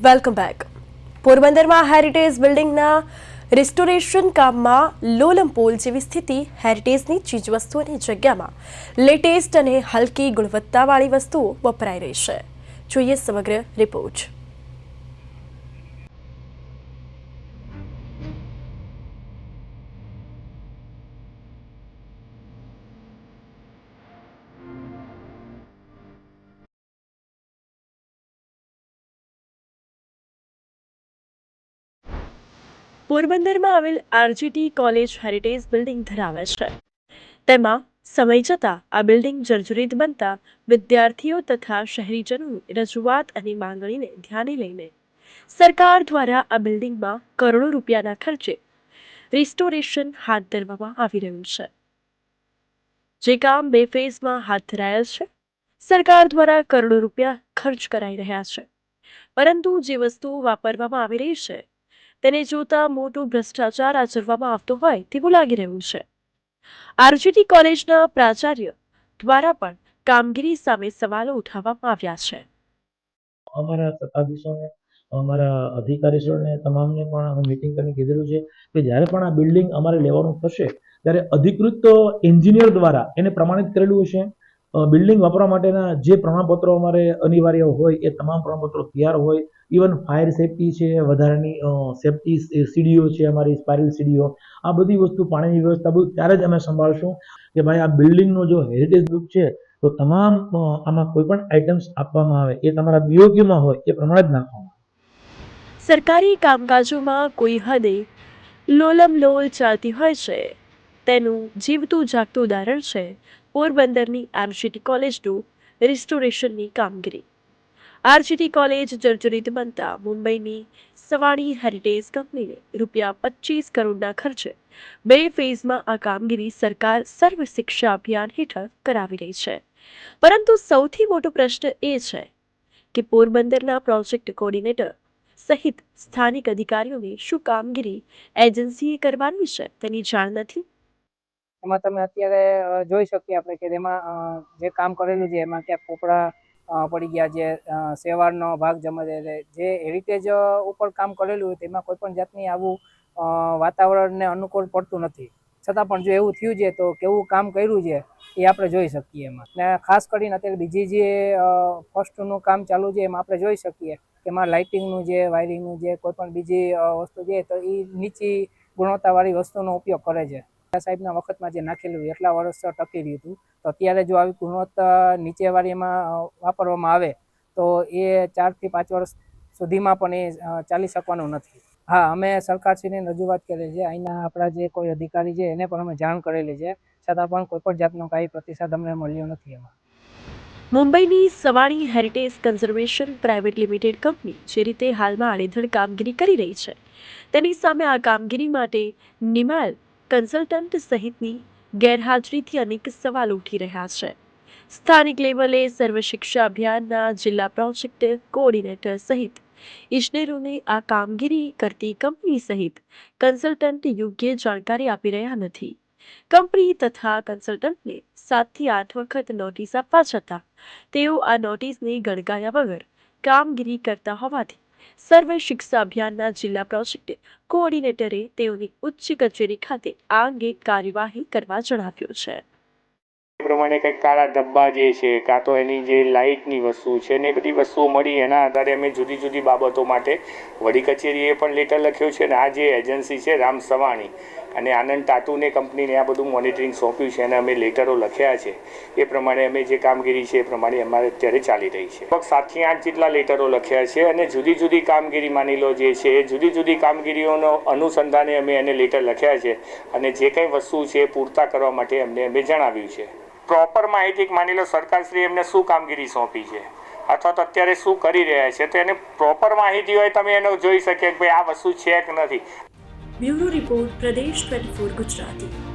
Welcome back પોરબંદરમાં heritage બિલ્ડિંગના restoration કામમાં લોલમ પોલ જેવી સ્થિતિ હેરિટેજની ચીજવસ્તુઓની જગ્યામાં લેટેસ્ટ અને હલકી ગુણવત્તાવાળી વસ્તુઓ વપરાઈ રહી છે. જોઈએ સમગ્ર રિપોર્ટ પોરબંદરમાં આવેલ આરજીટી કોલેજ હેરિટેજ બિલ્ડિંગ ધરાવે છે. તેમાં સમય જતાં આ બિલ્ડિંગ જર્જરિત બનતા વિદ્યાર્થીઓ તથા શહેરીજનોની રજૂઆત અને માંગણીને ધ્યાને લઈને સરકાર દ્વારા આ બિલ્ડિંગમાં કરોડો રૂપિયાના ખર્ચે રિસ્ટોરેશન હાથ ધરવામાં આવી રહ્યું છે. જે કામ બે ફેઝમાં હાથ ધરાયેલ છે. સરકાર દ્વારા કરોડો રૂપિયા ખર્ચ કરાઈ રહ્યા છે. પરંતુ જે વસ્તુઓ વાપરવામાં આવી રહી છે તેને જોતા મોટું ભ્રષ્ટાચાર આચરવામાં આવતો હોય તેવું લાગી રહ્યું છે. આરજીટી કોલેજના પ્રાચાર્ય દ્વારા પણ કામગીરી સામે સવાલો ઉઠાવવામાં આવ્યા છે. અમારા સત્તાધીશોને, અમારા અધિકારીશ્રીઓને તમામને પણ અમે મિટિંગ કરીને કીધેલું છે કે જ્યારે પણ આ બિલ્ડિંગ અમારે લેવાનું થશે, ત્યારે અધિકૃત એન્જિનિયર દ્વારા એને પ્રમાણિત કરેલું હશે. બિલ્ડિંગ વાપરવા માટેના જે પ્રમાણપત્રો અમારે અનિવાર્ય હોય, એ તમામ પ્રમાણપત્રો તૈયાર હોય. ઇવન ફાયર સેફટી છે, વધારાની સેફટી સીડીઓ છે, અમારી સ્પાયરલ સીડીઓ. આ બધી વસ્તુ પાણીની વ્યવસ્થા બધું ત્યારે જ અમે સંભાળશું કે ભાઈ આ બિલ્ડિંગનો જો હેરિટેજ ગ્રુપ છે, તો તમામ આમાં કોઈ પણ આઇટમ્સ આપવામાં આવે, એ તમારા બીઓક્યુમાં હોય, એ પ્રમાણે જ નાખવામાં. સરકારી કામકાજોમાં કોઈ હદે લોલમ લોલ ચાલતી હોય છે. તેનું જીવતું જાગતું ઉદાહરણ છે પોરબંદરની આરજીટી કોલેજનું રિસ્ટોરેશનની કામગીરી. આરજીટી કોલેજ જર્જરિત બનતા મુંબઈની સવાણી હેરિટેજ કંપનીને રૂપિયા પચીસ કરોડના ખર્ચે બે ફેઝમાં આ કામગીરી સરકાર સર્વ શિક્ષા અભિયાન હેઠળ કરાવી રહી છે. પરંતુ સૌથી મોટો પ્રશ્ન એ છે કે પોરબંદરના પ્રોજેક્ટ કોર્ડિનેટર સહિત સ્થાનિક અધિકારીઓને શું કામગીરી એજન્સીએ કરવાની છે તેની જાણ નથી? એમાં તમે અત્યારે જોઈ શકીએ આપણે કે તેમાં જે કામ કરેલું છે એમાં ક્યાંક પોપડા પડી ગયા અ, સેવાળનો ભાગ જમા જે હેરિટેજ ઉપર કામ કરેલું હોય તેમાં કોઈ પણ જાતની આવું વાતાવરણને અનુકૂળ પડતું નથી. છતાં પણ જો એવું થયું છે તો કેવું કામ કર્યું છે એ આપણે જોઈ શકીએ એમાં. ને ખાસ કરીને અત્યારે બીજી જે ફર્સ્ટનું કામ ચાલુ છે એમાં આપણે જોઈ શકીએ કે એમાં લાઇટિંગનું છે વાયરિંગનું છે કોઈ પણ બીજી વસ્તુ છે તો એ નીચી ગુણવત્તાવાળી વસ્તુનો ઉપયોગ કરે છે. સાહેબના વખતમાં જે નાખેલું એટલા વર્ષ ટકી રહ્યું હતું. તો અત્યારે જો આવી ગુણવત્તા નીચેવાળી એમાં વાપરવામાં આવે, તો એ ચારથી પાંચ વર્ષ સુધીમાં પણ એ ચાલી શકવાનું નથી. હા, અમે સરકારશ્રીને રજૂઆત કરી છે. અહીંના આપણા જે કોઈ અધિકારી છે, એને પણ અમે જાણ કરેલી છે. છતાં પણ કોઈ પણ જાતનો કાંઈ પ્રતિસાદ અમને મળ્યો નથી એમાં. મુંબઈની Savani heritage conservation private limited company, જે રીતે હાલમાં આડેધડ કામગીરી કરી રહી છે, તેની સામે આ કામગીરી માટે નિમાયેલ કન્સલ્ટન્ટ સહિતની ગેરહાજરીથી અનેક સવાલ ઉઠી રહ્યા છે. સ્થાનિક લેવલે સર્વ શિક્ષા અભિયાનના જિલ્લા પ્રોજેક્ટ કોઓર્ડિનેટર સહિત ઇજનેરોને આ કામગીરી કરતી કંપની સહિત કન્સલ્ટન્ટ યોગ્ય જાણકારી આપી રહ્યા નથી. કંપની તથા કન્સલ્ટન્ટને સાતથી આઠ વખત નોટિસ આપવા છતાં તેઓ આ નોટિસને ગણગાયા વગર કામગીરી કરતા હોવાથી સર્વ શિક્ષા અભિયાનના જિલ્લા પ્રોજેક્ટ કોઓર્ડિનેટરે તેઓની ઉચ્ચ કચેરી ખાતે આ અંગે કાર્યવાહી કરવા જણાવ્યું છે. પ્રમાણે કંઈક કાળા ડબ્બા જે છે, કાં તો એની જે લાઇટની વસ્તુ છે ને એ બધી વસ્તુઓ મળી. એના આધારે અમે જુદી જુદી બાબતો માટે વડી કચેરીએ પણ લેટર લખ્યો છે અને આ જે એજન્સી છે, રામ સવાણી અને આનંદ ટાટુને કંપનીને આ બધું મોનિટરિંગ સોંપ્યું છે અને અમે લેટરો લખ્યા છે. એ પ્રમાણે અમે જે કામગીરી છે એ પ્રમાણે અમારે અત્યારે ચાલી રહી છે. લગભગ સાતથી આઠ જેટલા લેટરો લખ્યા છે અને જુદી જુદી કામગીરી માની લો જે છે, એ જુદી જુદી કામગીરીઓનો અનુસંધાને અમે એને લેટર લખ્યા છે અને જે કંઈ વસ્તુ છે એ પૂરતા કરવા માટે અમને અમે જણાવ્યું છે. પ્રોપર માહિતી માની લો સરકારશ્રી એમને શું કામગીરી સોંપી છે? અથવા તો અત્યારે શું કરી રહ્યા છે? તો એને પ્રોપર માહિતી હોય તમે એનો જોઈ શકીએ કે ભાઈ આ વસ્તુ છે કે નથી. Bureau report, Pradesh twenty Gujarati.